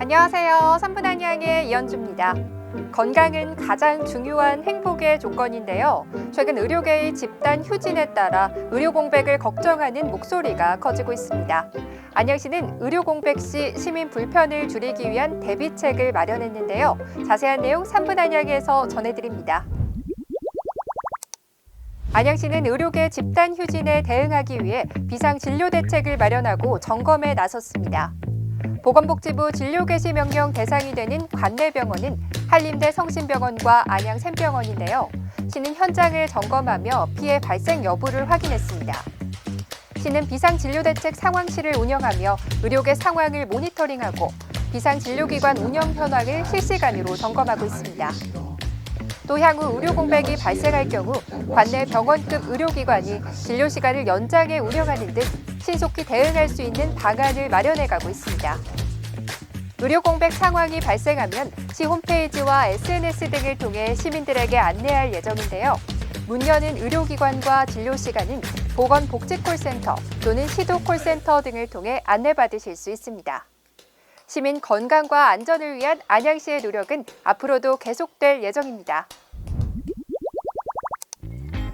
안녕하세요. 3분 안양의 이현주입니다. 건강은 가장 중요한 행복의 조건인데요. 최근 의료계의 집단 휴진에 따라 의료 공백을 걱정하는 목소리가 커지고 있습니다. 안양시는 의료 공백 시 시민 불편을 줄이기 위한 대비책을 마련했는데요. 자세한 내용 3분 안양에서 전해드립니다. 안양시는 의료계 집단 휴진에 대응하기 위해 비상 진료 대책을 마련하고 점검에 나섰습니다. 보건복지부 진료 개시 명령 대상이 되는 관내병원은 한림대 성심병원과 안양 샘병원인데요. 시는 현장을 점검하며 피해 발생 여부를 확인했습니다. 시는 비상진료대책 상황실을 운영하며 의료계 상황을 모니터링하고 비상진료기관 운영 현황을 실시간으로 점검하고 있습니다. 또 향후 의료 공백이 발생할 경우 관내 병원급 의료기관이 진료 시간을 연장해 운영하는 등 신속히 대응할 수 있는 방안을 마련해 가고 있습니다. 의료 공백 상황이 발생하면 시 홈페이지와 SNS 등을 통해 시민들에게 안내할 예정인데요. 문 여는 의료기관과 진료 시간은 보건복지콜센터 또는 시도 콜센터 등을 통해 안내받으실 수 있습니다. 시민 건강과 안전을 위한 안양시의 노력은 앞으로도 계속될 예정입니다.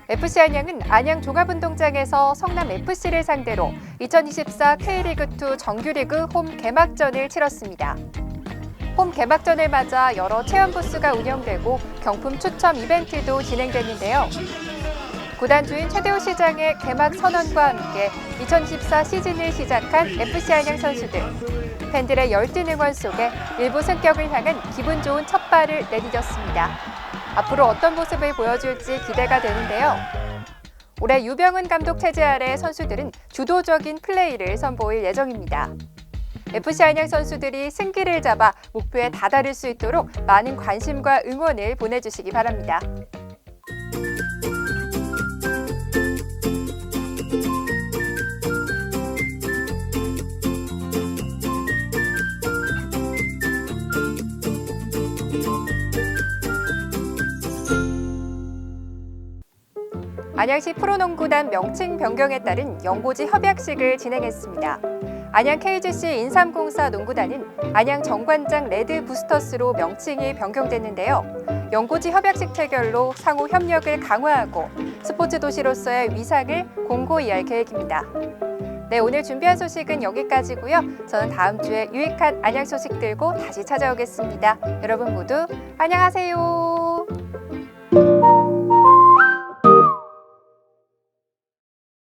FC 안양은 안양 종합운동장에서 성남 FC를 상대로 2024 K리그2 정규리그 홈 개막전을 치렀습니다. 홈 개막전을 맞아 여러 체험 부스가 운영되고 경품 추첨 이벤트도 진행됐는데요. 구단주인 최대호 시장의 개막 선언과 함께 2024 시즌을 시작한 FC 안양 선수들. 팬들의 열띤 응원 속에 일부 승격을 향한 기분 좋은 첫 발을 내디뎠습니다. 앞으로 어떤 모습을 보여줄지 기대가 되는데요. 올해 유병은 감독 체제 아래 선수들은 주도적인 플레이를 선보일 예정입니다. FC 안양 선수들이 승기를 잡아 목표에 다다를 수 있도록 많은 관심과 응원을 보내주시기 바랍니다. 안양시 프로농구단 명칭 변경에 따른 연고지 협약식을 진행했습니다. 안양 KGC 인삼공사 농구단은 안양 정관장 레드 부스터스로 명칭이 변경됐는데요. 연고지 협약식 체결로 상호 협력을 강화하고 스포츠 도시로서의 위상을 공고히 할 계획입니다. 네, 오늘 준비한 소식은 여기까지고요. 저는 다음 주에 유익한 안양 소식 들고 다시 찾아오겠습니다. 여러분 모두 안녕하세요.